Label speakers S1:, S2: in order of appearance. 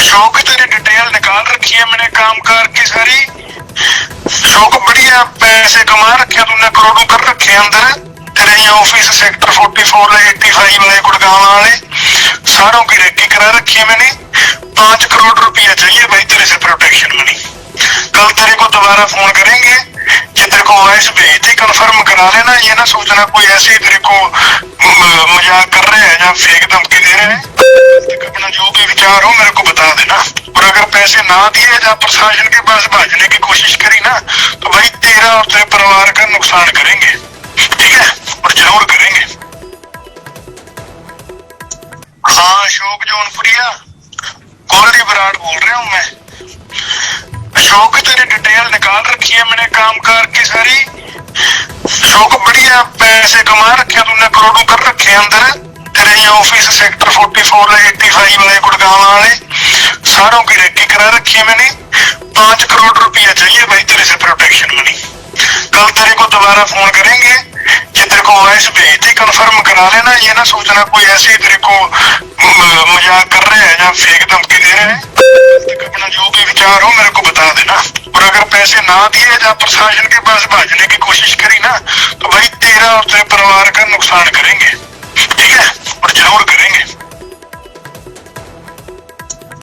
S1: शौक तेरी डिटेल निकाल रखी है मैंने काम कार की सारी। शौक बढ़िया पैसे कमा रखे तूने, करोड़ों कर रखे अंदर। तेरे ऑफ़िस सेक्टर 44 है 85 है, गुड़गांव वाले। सारों की रेकी करा रखी है मैंने। पाँच करोड़ रुपया चाहिए भाई तेरे से प्रोटेक्शन मनी कल तेरे को दोबारा फ़ोन करेंगे तेरे को वॉइस भेज दी करा लेना। ये ना सोचना कोई ऐसे ही तेरे को मज़ाक कर रहे हैं या फेक धमकी दे रहे हैं। अपना जो भी विचार हो, मेरे को बता देना। और अगर पैसे ना दिए या प्रशासन के पास भाजने की कोशिश करी ना तो भाई तेरा और तेरे परिवार का नुकसान करेंगे। ठीक है? और ज़रूर करेंगे। हाँ अशोक जौनपुरिया गोल्डी बराड़ बोल रहा हूँ मैं। अशोक, तेरी डिटेल निकाल रखी है मैंने काम कार की सारी। शौक बढ़िया, पैसे कमा रखे तूने, करोड़ों कर रखे अंदर। ऑफ़िस सेक्टर 44 है 85 है गुड़गांव वाले सारों की रेकी करा रखी है मैंने पाँच करोड़ रुपया चाहिए भाई तेरे से प्रोटेक्शन मनी कल तेरे को दोबारा फ़ोन करेंगे कि तेरे को वॉइस भेज दी कंफर्म करा लेना ये ना सोचना कोई ऐसे ही तेरे को मज़ाक कर रहे हैं या फेक धमकी दे रहे हैं अपना जो भी विचार हो मेरे को बता देना और अगर पैसे ना दिए या प्रशासन के पास भाजने की कोशिश करी ना तो भाई तेरा और तेरे परिवार का नुकसान करेंगे ठीक है और ज़रूर करेंगे